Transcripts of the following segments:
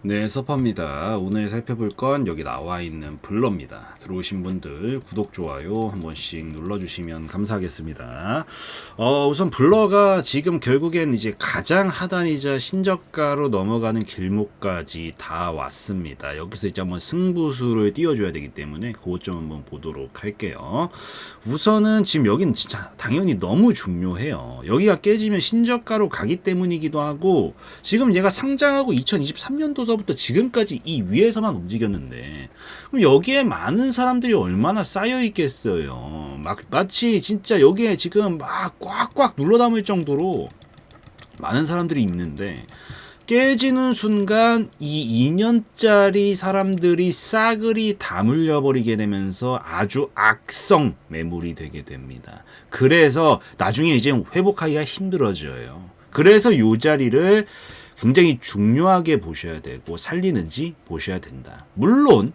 네, 서퍼입니다. 오늘 살펴볼 건 여기 나와 있는 블러입니다. 들어오신 분들 구독, 좋아요 한 번씩 눌러주시면 감사하겠습니다. 어, 우선 블러가 지금 결국엔 이제 가장 하단이자 신저가로 넘어가는 길목까지 다 왔습니다. 여기서 이제 한번 승부수를 띄워줘야 되기 때문에 그것 좀 한번 보도록 할게요. 우선은 지금 여긴 진짜 당연히 너무 중요해요. 여기가 깨지면 신저가로 가기 때문이기도 하고 지금 얘가 상장하고 2023년도 서부터 지금까지 이 위에서만 움직였는데 그럼 여기에 많은 사람들이 얼마나 쌓여 있겠어요. 막 마치 진짜 여기에 지금 막 꽉꽉 눌러 담을 정도로 많은 사람들이 있는데 깨지는 순간 이 2년짜리 사람들이 싸그리 다 물려버리게 되면서 아주 악성 매물이 되게 됩니다. 그래서 나중에 이제 회복하기가 힘들어져요. 그래서 이 자리를 굉장히 중요하게 보셔야 되고 살리는지 보셔야 된다. 물론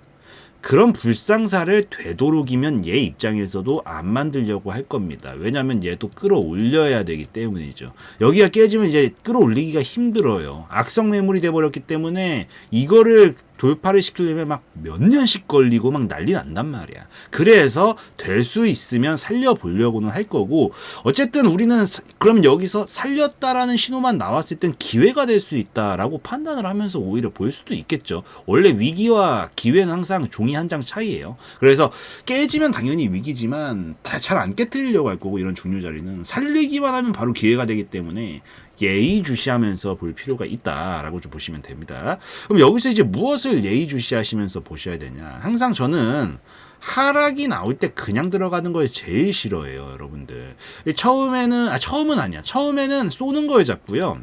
그런 불상사를 되도록이면 얘 입장에서도 안 만들려고 할 겁니다. 왜냐하면 얘도 끌어올려야 되기 때문이죠. 여기가 깨지면 이제 끌어올리기가 힘들어요. 악성 매물이 돼버렸기 때문에 이거를 돌파를 시키려면 막 몇 년씩 걸리고 막 난리 난단 말이야. 그래서 될 수 있으면 살려보려고는 할 거고 어쨌든 우리는 사- 그럼 여기서 살렸다라는 신호만 나왔을 땐 기회가 될 수 있다라고 판단을 하면서 오히려 볼 수도 있겠죠. 원래 위기와 기회는 항상 종이 한 장 차이예요. 그래서 깨지면 당연히 위기지만 잘 안 깨뜨리려고 할 거고 이런 중요 자리는 살리기만 하면 바로 기회가 되기 때문에 예의주시하면서 볼 필요가 있다라고 좀 보시면 됩니다. 그럼 여기서 이제 무엇을 예의주시하시면서 보셔야 되냐? 항상 저는 하락이 나올 때 그냥 들어가는 걸 제일 싫어해요, 여러분들. 처음에는 아 처음은 아니야. 처음에는 쏘는 걸 잡고요.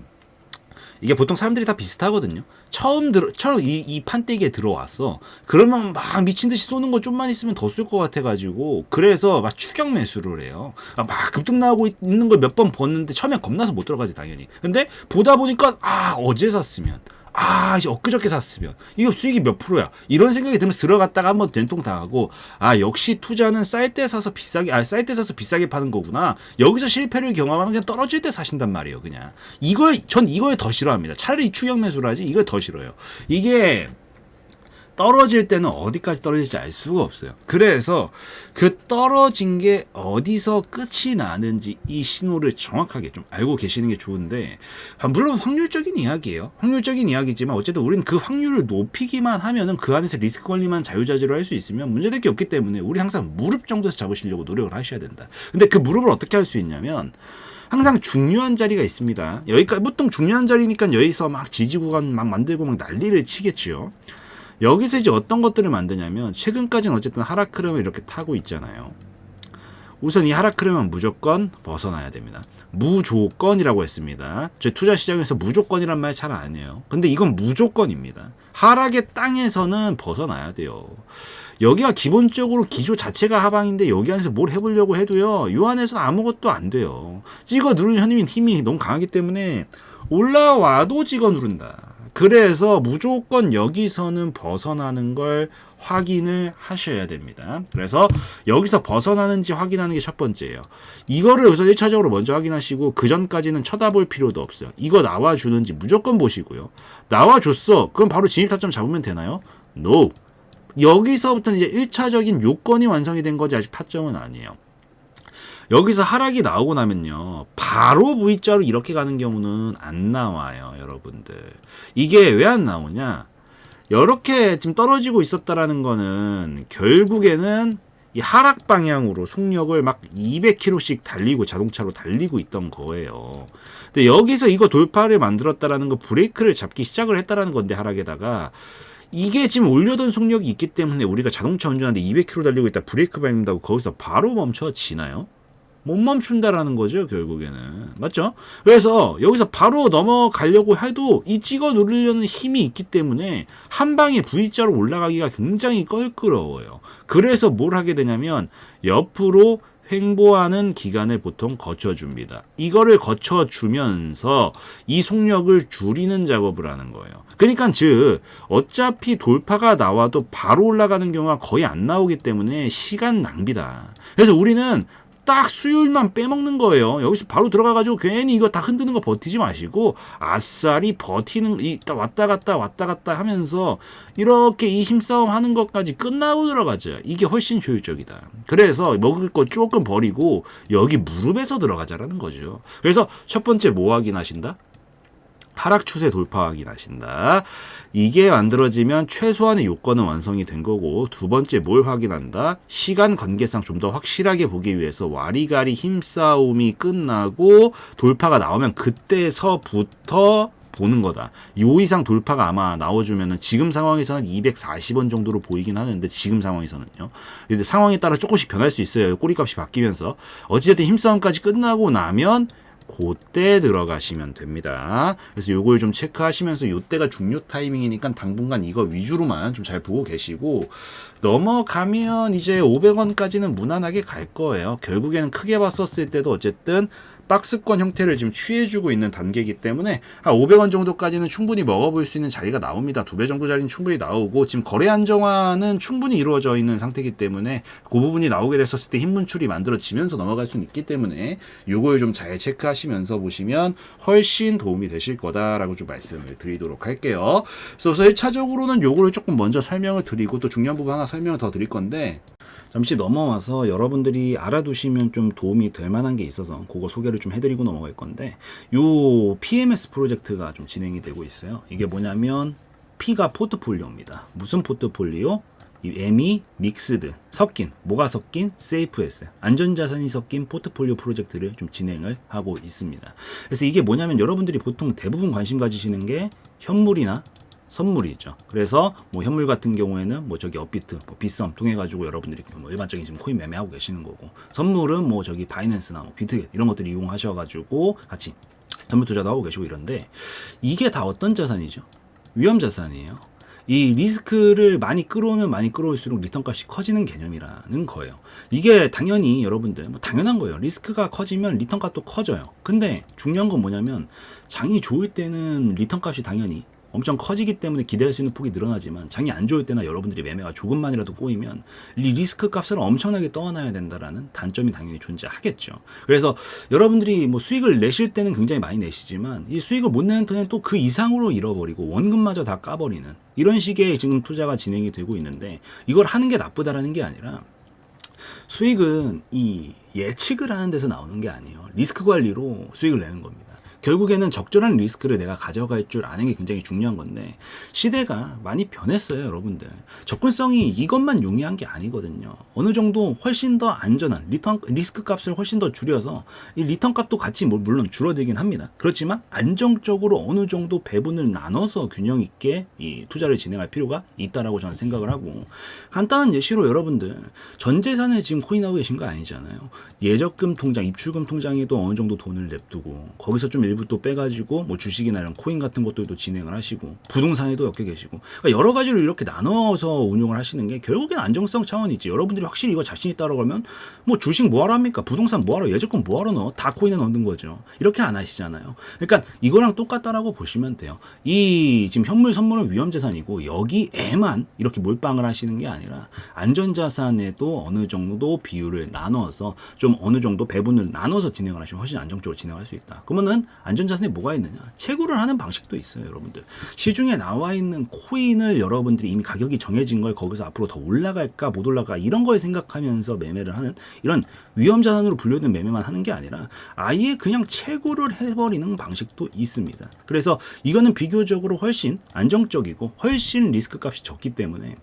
이게 보통 사람들이 다 비슷하거든요. 처음 들어, 처음 이, 이 판때기에 들어왔어. 그러면 막 미친 듯이 쏘는 거 좀만 있으면 더 쏠 것 같아가지고, 그래서 막 추격 매수를 해요. 아, 막 급등 나오고 있- 있는 걸 몇 번 봤는데, 처음엔 겁나서 못 들어가지, 당연히. 근데 보다 보니까, 아, 어제 샀으면. 아, 이제 엊그저께 샀으면. 이거 수익이 몇 프로야? 이런 생각이 들면서 들어갔다가 한번 된통 당하고, 아, 역시 투자는 쌀 때 사서 비싸게, 아, 쌀 때 사서 비싸게 파는 거구나. 여기서 실패를 경험하면 그냥 떨어질 때 사신단 말이에요, 그냥. 이걸, 전 이걸 더 싫어합니다. 차라리 추격 매수를 하지, 이걸 더 싫어요. 이게, 떨어질 때는 어디까지 떨어질지 알 수가 없어요. 그래서 그 떨어진 게 어디서 끝이 나는지 이 신호를 정확하게 좀 알고 계시는 게 좋은데 아, 물론 확률적인 이야기예요. 확률적인 이야기지만 어쨌든 우리는 그 확률을 높이기만 하면은 그 안에서 리스크 관리만 자유자재로 할 수 있으면 문제될 게 없기 때문에 우리 항상 무릎 정도에서 잡으시려고 노력을 하셔야 된다. 근데 그 무릎을 어떻게 할 수 있냐면 항상 중요한 자리가 있습니다. 여기까지 보통 중요한 자리니까 여기서 막 지지 구간 막 만들고 막 난리를 치겠지요. 여기서 이제 어떤 것들을 만드냐면 최근까지는 어쨌든 하락 흐름을 이렇게 타고 있잖아요. 우선 이 하락 흐름은 무조건 벗어나야 됩니다. 무조건이라고 했습니다. 저희 투자 시장에서 무조건이란 말 잘 안 해요. 근데 이건 무조건입니다. 하락의 땅에서는 벗어나야 돼요. 여기가 기본적으로 기조 자체가 하방인데 여기 안에서 뭘 해보려고 해도요. 요 안에서는 아무것도 안 돼요. 찍어 누르는 힘이 너무 강하기 때문에 올라와도 찍어 누른다. 그래서 무조건 여기서는 벗어나는 걸 확인을 하셔야 됩니다. 그래서 여기서 벗어나는지 확인하는 게 첫 번째예요. 이거를 우선 1차적으로 먼저 확인하시고 그 전까지는 쳐다볼 필요도 없어요. 이거 나와주는지 무조건 보시고요. 나와줬어. 그럼 바로 진입 타점 잡으면 되나요? No. 여기서부터는 이제 1차적인 요건이 완성이 된 거지 아직 타점은 아니에요. 여기서 하락이 나오고 나면요. 바로 V자로 이렇게 가는 경우는 안 나와요, 여러분들. 이게 왜 안 나오냐? 이렇게 지금 떨어지고 있었다라는 거는 결국에는 이 하락 방향으로 속력을 막 200km씩 달리고 자동차로 달리고 있던 거예요. 근데 여기서 이거 돌파를 만들었다라는 거 브레이크를 잡기 시작을 했다라는 건데 하락에다가 이게 지금 올려둔 속력이 있기 때문에 우리가 자동차 운전하는데 200km 달리고 있다 브레이크 밟는다고 거기서 바로 멈춰지나요? 못 멈춘다라는 거죠 결국에는 맞죠? 그래서 여기서 바로 넘어가려고 해도 이 찍어 누르려는 힘이 있기 때문에 한 방에 V자로 올라가기가 굉장히 껄끄러워요. 그래서 뭘 하게 되냐면 옆으로 횡보하는 기간을 보통 거쳐줍니다. 이거를 거쳐주면서 이 속력을 줄이는 작업을 하는 거예요. 그러니까 즉 어차피 돌파가 나와도 바로 올라가는 경우가 거의 안 나오기 때문에 시간 낭비다. 그래서 우리는 딱 수율만 빼먹는 거예요. 여기서 바로 들어가가지고 괜히 이거 다 흔드는 거 버티지 마시고 아싸리 버티는 이 왔다 갔다 왔다 갔다 하면서 이렇게 이 힘싸움 하는 것까지 끝나고 들어가자. 이게 훨씬 효율적이다. 그래서 먹을 거 조금 버리고 여기 무릎에서 들어가자라는 거죠. 그래서 첫 번째 뭐 확인하신다? 하락 추세 돌파 확인하신다. 이게 만들어지면 최소한의 요건은 완성이 된 거고 두 번째 뭘 확인한다? 시간 관계상 좀 더 확실하게 보기 위해서 와리가리 힘싸움이 끝나고 돌파가 나오면 그때서부터 보는 거다. 요 이상 돌파가 아마 나와주면은 지금 상황에서는 240원 정도로 보이긴 하는데 지금 상황에서는요. 근데 상황에 따라 조금씩 변할 수 있어요. 꼬리값이 바뀌면서 어찌됐든 힘싸움까지 끝나고 나면 그때 들어가시면 됩니다. 그래서 요걸 좀 체크하시면서 요때가 중요 타이밍이니까 당분간 이거 위주로만 좀 잘 보고 계시고 넘어가면 이제 500원까지는 무난하게 갈 거예요. 결국에는 크게 봤었을 때도 어쨌든 박스권 형태를 지금 취해주고 있는 단계이기 때문에 한 500원 정도까지는 충분히 먹어볼 수 있는 자리가 나옵니다. 두 배 정도 자리는 충분히 나오고 지금 거래 안정화는 충분히 이루어져 있는 상태이기 때문에 그 부분이 나오게 됐었을 때 힘문출이 만들어지면서 넘어갈 수는 있기 때문에 요걸 좀 잘 체크하시면서 보시면 훨씬 도움이 되실 거다라고 좀 말씀을 드리도록 할게요. 그래서 1차적으로는 요거를 조금 먼저 설명을 드리고 또 중요한 부분 하나 설명을 더 드릴 건데 잠시 넘어와서 여러분들이 알아두시면 좀 도움이 될 만한 게 있어서 그거 소개를 좀 해드리고 넘어갈 건데 요 PMS 프로젝트가 좀 진행이 되고 있어요. 이게 뭐냐면 P가 포트폴리오입니다. 무슨 포트폴리오? 이 M이 믹스드, 섞인, 뭐가 섞인? 세이프에스, 안전자산이 섞인 포트폴리오 프로젝트를 좀 진행을 하고 있습니다. 그래서 이게 뭐냐면 여러분들이 보통 대부분 관심 가지시는 게 현물이나 선물이 있죠. 그래서 뭐 현물 같은 경우에는 뭐 저기 업비트, 뭐 비썸 통해 가지고 여러분들이 뭐 일반적인 지금 코인 매매하고 계시는 거고 선물은 뭐 저기 바이낸스나 뭐 비트 이런 것들 이용하셔 가지고 같이 선물 투자도 하고 계시고 이런데 이게 다 어떤 자산이죠? 위험 자산이에요. 이 리스크를 많이 끌어오면 많이 끌어올수록 리턴 값이 커지는 개념이라는 거예요. 이게 당연히 여러분들 뭐 당연한 거예요. 리스크가 커지면 리턴 값도 커져요. 근데 중요한 건 뭐냐면 장이 좋을 때는 리턴 값이 당연히 엄청 커지기 때문에 기대할 수 있는 폭이 늘어나지만 장이 안 좋을 때나 여러분들이 매매가 조금만이라도 꼬이면 이 리스크 값을 엄청나게 떠안아야 된다라는 단점이 당연히 존재하겠죠. 그래서 여러분들이 뭐 수익을 내실 때는 굉장히 많이 내시지만 이 수익을 못 내는 턴에 또그 이상으로 잃어버리고 원금마저 다 까버리는 이런 식의 지금 투자가 진행이 되고 있는데 이걸 하는 게 나쁘다라는 게 아니라 수익은 이 예측을 하는 데서 나오는 게 아니에요. 리스크 관리로 수익을 내는 겁니다. 결국에는 적절한 리스크를 내가 가져갈 줄 아는 게 굉장히 중요한 건데 시대가 많이 변했어요, 여러분들. 접근성이 이것만 용이한 게 아니거든요. 어느 정도 훨씬 더 안전한 리턴 리스크 값을 훨씬 더 줄여서 이 리턴 값도 같이 뭐 물론 줄어들긴 합니다. 그렇지만 안정적으로 어느 정도 배분을 나눠서 균형 있게 이 투자를 진행할 필요가 있다라고 저는 생각을 하고 간단한 예시로 여러분들 전 재산을 지금 코인하고 계신 거 아니잖아요. 예적금 통장, 입출금 통장에도 어느 정도 돈을 냅두고 거기서 좀 일부 또 빼가지고 뭐 주식이나 이런 코인 같은 것들도 진행을 하시고 부동산에도 엮여 계시고. 그러니까 여러 가지로 이렇게 나눠서 운용을 하시는 게 결국엔 안정성 차원이지. 여러분들이 확실히 이거 자신 있다고 하면 뭐 주식 뭐하러 합니까? 부동산 뭐하러? 예적금 뭐하러 넣어? 다 코인에 넣는 거죠. 이렇게 안 하시잖아요. 그러니까 이거랑 똑같다라고 보시면 돼요. 이 지금 현물 선물은 위험자산이고 여기에만 이렇게 몰빵을 하시는 게 아니라 안전자산에도 어느 정도 비율을 나눠서 좀 어느 정도 배분을 나눠서 진행을 하시면 훨씬 안정적으로 진행할 수 있다. 그러면은 안전자산에 뭐가 있느냐? 채굴을 하는 방식도 있어요, 여러분들. 시중에 나와 있는 코인을 여러분들이 이미 가격이 정해진 걸 거기서 앞으로 더 올라갈까 못 올라가 이런 걸 생각하면서 매매를 하는 이런 위험 자산으로 분류된 매매만 하는 게 아니라 아예 그냥 채굴을 해버리는 방식도 있습니다. 그래서 이거는 비교적으로 훨씬 안정적이고 훨씬 리스크 값이 적기 때문에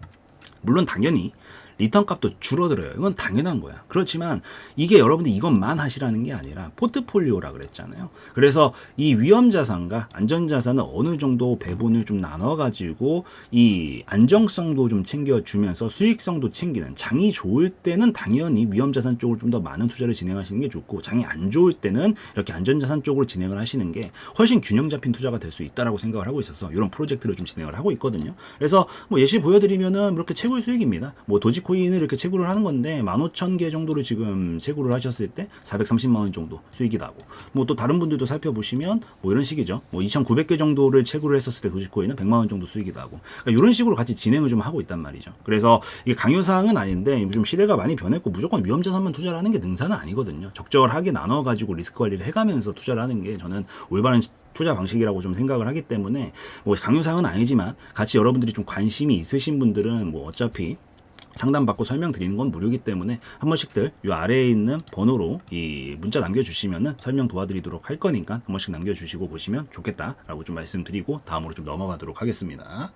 물론 당연히 리턴 값도 줄어들어요. 이건 당연한 거야. 그렇지만 이게 여러분들 이것만 하시라는 게 아니라 포트폴리오라 그랬잖아요. 그래서 이 위험 자산과 안전 자산은 어느 정도 배분을 좀 나눠 가지고 이 안정성도 좀 챙겨 주면서 수익성도 챙기는 장이 좋을 때는 당연히 위험 자산 쪽으로 좀더 많은 투자를 진행하시는 게 좋고 장이 안 좋을 때는 이렇게 안전 자산 쪽으로 진행을 하시는 게 훨씬 균형 잡힌 투자가 될 수 있다라고 생각을 하고 있어서 이런 프로젝트를 좀 진행을 하고 있거든요. 그래서 뭐 예시 보여드리면은 이렇게 채굴 수익입니다. 뭐 도지 코인을 이렇게 채굴을 하는 건데 15,000개 정도를 지금 채굴을 하셨을 때 430만 원 정도 수익이 나고 뭐 또 다른 분들도 살펴보시면 뭐 이런 식이죠. 뭐 2,900개 정도를 채굴을 했었을 때 도지코인은 100만 원 정도 수익이 나고 그러니까 이런 식으로 같이 진행을 좀 하고 있단 말이죠. 그래서 이게 강요 사항은 아닌데 요즘 시대가 많이 변했고 무조건 위험 자산만 투자를 하는 게 능사는 아니거든요. 적절하게 나눠 가지고 리스크 관리를 해 가면서 투자를 하는 게 저는 올바른 투자 방식이라고 좀 생각을 하기 때문에 뭐 강요사항은 아니지만 같이 여러분들이 좀 관심이 있으신 분들은 뭐 어차피 상담받고 설명드리는 건 무료이기 때문에 한 번씩들 이 아래에 있는 번호로 이 문자 남겨주시면은 설명 도와드리도록 할 거니까 한 번씩 남겨주시고 보시면 좋겠다라고 좀 말씀드리고 다음으로 좀 넘어가도록 하겠습니다.